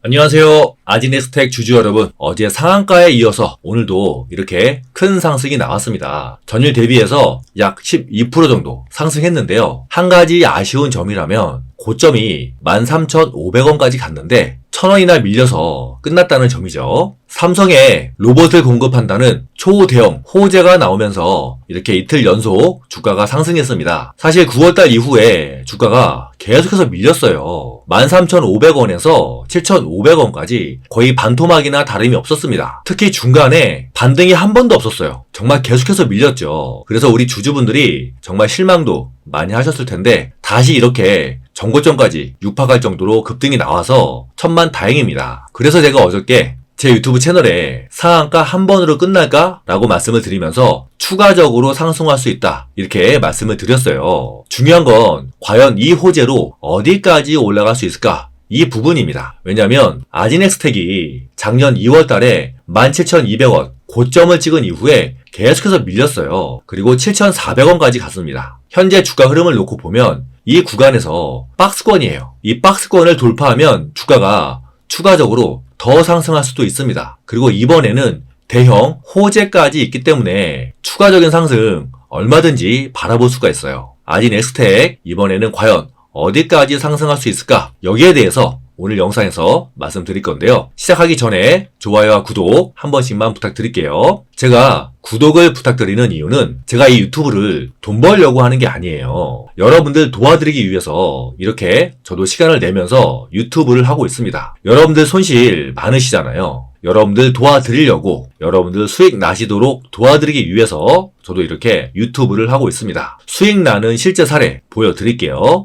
안녕하세요. 아지네스텍 주주 여러분. 어제 상한가에 이어서 오늘도 이렇게 큰 상승이 나왔습니다. 전일 대비해서 약 12% 정도 상승했는데요. 한 가지 아쉬운 점이라면 고점이 13,500원까지 갔는데 1000원이나 밀려서 끝났다는 점이죠. 삼성에 로봇을 공급한다는 초대형 호재가 나오면서 이렇게 이틀 연속 주가가 상승했습니다. 사실 9월달 이후에 주가가 계속해서 밀렸어요. 13,500원에서 7,500원까지 거의 반토막이나 다름이 없었습니다. 특히 중간에 반등이 한 번도 없었어요. 정말 계속해서 밀렸죠. 그래서 우리 주주분들이 정말 실망도 많이 하셨을 텐데 다시 이렇게 정고점까지 육박할 정도로 급등이 나와서 천만 다행입니다. 그래서 제가 어저께 제 유튜브 채널에 상한가 한 번으로 끝날까? 라고 말씀을 드리면서 추가적으로 상승할 수 있다. 이렇게 말씀을 드렸어요. 중요한 건 과연 이 호재로 어디까지 올라갈 수 있을까? 이 부분입니다. 왜냐면 아지넥스텍이 작년 2월 달에 17,200원 고점을 찍은 이후에 계속해서 밀렸어요. 그리고 7,400원까지 갔습니다. 현재 주가 흐름을 놓고 보면 이 구간에서 박스권이에요. 이 박스권을 돌파하면 주가가 추가적으로 더 상승할 수도 있습니다. 그리고 이번에는 대형 호재까지 있기 때문에 추가적인 상승 얼마든지 바라볼 수가 있어요. 아지넥스텍 이번에는 과연 어디까지 상승할 수 있을까? 여기에 대해서 오늘 영상에서 말씀드릴 건데요. 시작하기 전에 좋아요와 구독 한 번씩만 부탁드릴게요. 제가 구독을 부탁드리는 이유는 제가 이 유튜브를 돈 벌려고 하는 게 아니에요. 여러분들 도와드리기 위해서 이렇게 저도 시간을 내면서 유튜브를 하고 있습니다. 여러분들 손실 많으시잖아요. 여러분들 도와드리려고 여러분들 수익 나시도록 도와드리기 위해서 저도 이렇게 유튜브를 하고 있습니다. 수익 나는 실제 사례 보여드릴게요.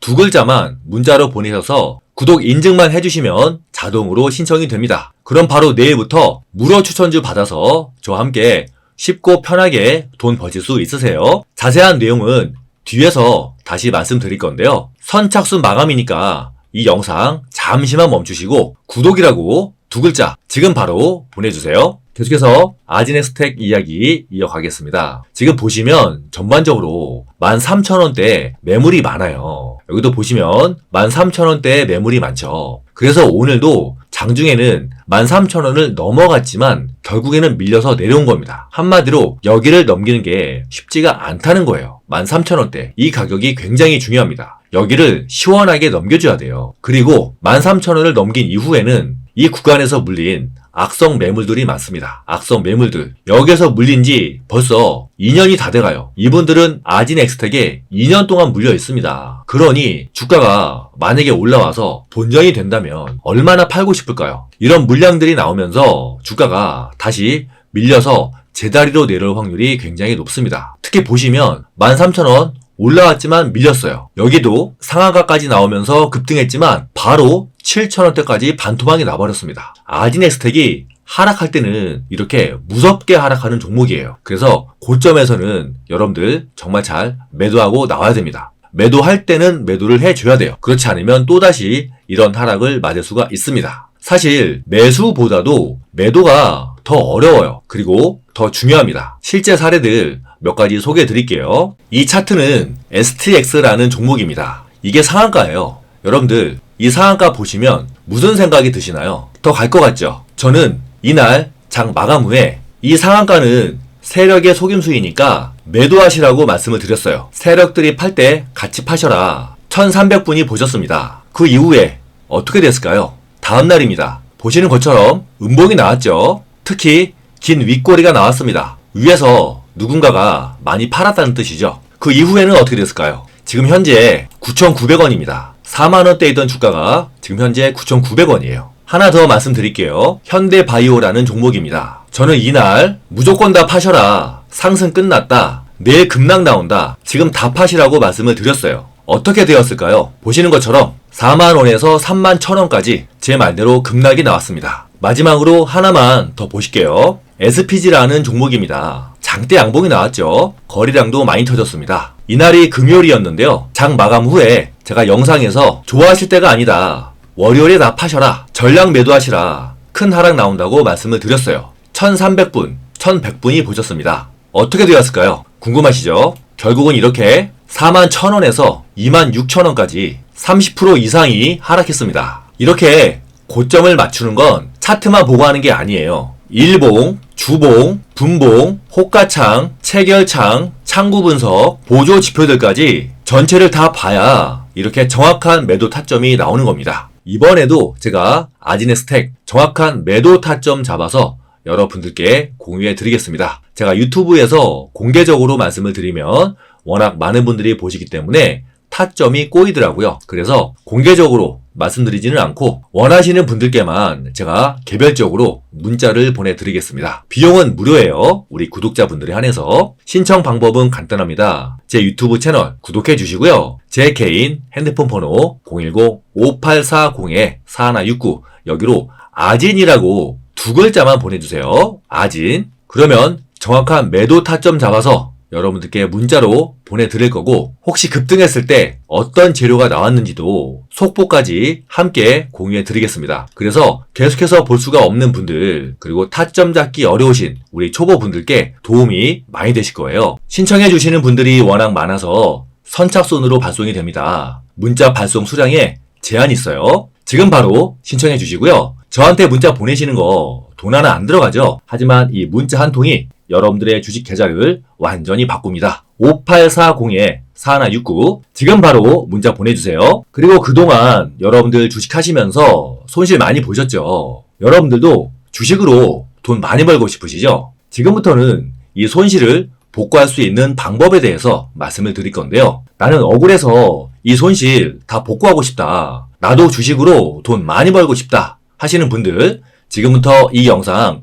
두 글자만 문자로 보내셔서 구독 인증만 해주시면 자동으로 신청이 됩니다. 그럼 바로 내일부터 무료 추천주 받아서 저와 함께 쉽고 편하게 돈 버실 수 있으세요. 자세한 내용은 뒤에서 다시 말씀드릴 건데요. 선착순 마감이니까 이 영상 잠시만 멈추시고 구독이라고 두 글자 지금 바로 보내주세요. 계속해서 아지넥스텍 이야기 이어가겠습니다. 지금 보시면 전반적으로 13,000원대 매물이 많아요. 여기도 보시면 13,000원대 매물이 많죠. 그래서 오늘도 장중에는 13,000원을 넘어갔지만 결국에는 밀려서 내려온 겁니다. 한마디로 여기를 넘기는 게 쉽지가 않다는 거예요. 13,000원대. 이 가격이 굉장히 중요합니다. 여기를 시원하게 넘겨줘야 돼요. 그리고 13,000원을 넘긴 이후에는 이 구간에서 물린 악성 매물들이 많습니다. 악성 매물들. 여기에서 물린 지 벌써 2년이 다 돼가요. 이분들은 아진엑스텍에 2년 동안 물려 있습니다. 그러니 주가가 만약에 올라와서 본전이 된다면 얼마나 팔고 싶을까요? 이런 물량들이 나오면서 주가가 다시 밀려서 제다리로 내려올 확률이 굉장히 높습니다. 특히 보시면 13,000원 올라왔지만 밀렸어요. 여기도 상한가까지 나오면서 급등했지만 바로 7,000원대까지 반토막이 나버렸습니다. 아디넥스텍이 하락할 때는 이렇게 무섭게 하락하는 종목이에요. 그래서 고점에서는 여러분들 정말 잘 매도하고 나와야 됩니다. 매도할 때는 매도를 해줘야 돼요. 그렇지 않으면 또다시 이런 하락을 맞을 수가 있습니다. 사실 매수보다도 매도가 더 어려워요. 그리고 더 중요합니다. 실제 사례들 몇 가지 소개해 드릴게요. 이 차트는 STX라는 종목입니다. 이게 상한가예요. 여러분들 이 상한가 보시면 무슨 생각이 드시나요? 더 갈 것 같죠? 저는 이날 장 마감 후에 이 상한가는 세력의 속임수이니까 매도하시라고 말씀을 드렸어요. 세력들이 팔 때 같이 파셔라. 1300분이 보셨습니다. 그 이후에 어떻게 됐을까요? 다음 날입니다. 보시는 것처럼 음봉이 나왔죠. 특히 긴 윗꼬리가 나왔습니다. 위에서 누군가가 많이 팔았다는 뜻이죠. 그 이후에는 어떻게 됐을까요? 지금 현재 9,900원입니다. 4만원대 있던 주가가 지금 현재 9,900원이에요. 하나 더 말씀드릴게요. 현대바이오라는 종목입니다. 저는 이날 무조건 다 파셔라. 상승 끝났다. 내일 급락 나온다. 지금 다 파시라고 말씀을 드렸어요. 어떻게 되었을까요? 보시는 것처럼 4만원에서 3만 1천원까지 제 말대로 급락이 나왔습니다. 마지막으로 하나만 더 보실게요. SPG라는 종목입니다. 장대 양봉이 나왔죠. 거래량도 많이 터졌습니다. 이날이 금요일이었는데요. 장 마감 후에 제가 영상에서 좋아하실 때가 아니다. 월요일에 다 파셔라. 전량 매도하시라. 큰 하락 나온다고 말씀을 드렸어요. 1300분, 1100분이 보셨습니다. 어떻게 되었을까요? 궁금하시죠? 결국은 이렇게 4만 1000원에서 2만 6000원까지 30% 이상이 하락했습니다. 이렇게 고점을 맞추는 건 차트만 보고 하는 게 아니에요. 일봉, 주봉, 분봉, 호가창, 체결창, 창구 분석, 보조 지표들까지 전체를 다 봐야 이렇게 정확한 매도 타점이 나오는 겁니다. 이번에도 제가 아지네스텍 정확한 매도 타점 잡아서 여러분들께 공유해 드리겠습니다. 제가 유튜브에서 공개적으로 말씀을 드리면 워낙 많은 분들이 보시기 때문에 타점이 꼬이더라고요. 그래서 공개적으로 말씀드리지는 않고 원하시는 분들께만 제가 개별적으로 문자를 보내드리겠습니다. 비용은 무료예요. 우리 구독자분들에 한해서 신청 방법은 간단합니다. 제 유튜브 채널 구독해 주시고요. 제 개인 핸드폰 번호 010-5840-4169 여기로 아진이라고 두 글자만 보내주세요. 아진. 그러면 정확한 매도 타점 잡아서 여러분들께 문자로 보내드릴 거고 혹시 급등했을 때 어떤 재료가 나왔는지도 속보까지 함께 공유해 드리겠습니다. 그래서 계속해서 볼 수가 없는 분들 그리고 타점 잡기 어려우신 우리 초보분들께 도움이 많이 되실 거예요. 신청해 주시는 분들이 워낙 많아서 선착순으로 발송이 됩니다. 문자 발송 수량에 제한이 있어요. 지금 바로 신청해 주시고요. 저한테 문자 보내시는 거 돈 하나 안 들어가죠? 하지만 이 문자 한 통이 여러분들의 주식 계좌를 완전히 바꿉니다. 5840-4169 지금 바로 문자 보내주세요. 그리고 그동안 여러분들 주식하시면서 손실 많이 보셨죠? 여러분들도 주식으로 돈 많이 벌고 싶으시죠? 지금부터는 이 손실을 복구할 수 있는 방법에 대해서 말씀을 드릴 건데요. 나는 억울해서 이 손실 다 복구하고 싶다. 나도 주식으로 돈 많이 벌고 싶다. 하시는 분들 지금부터 이 영상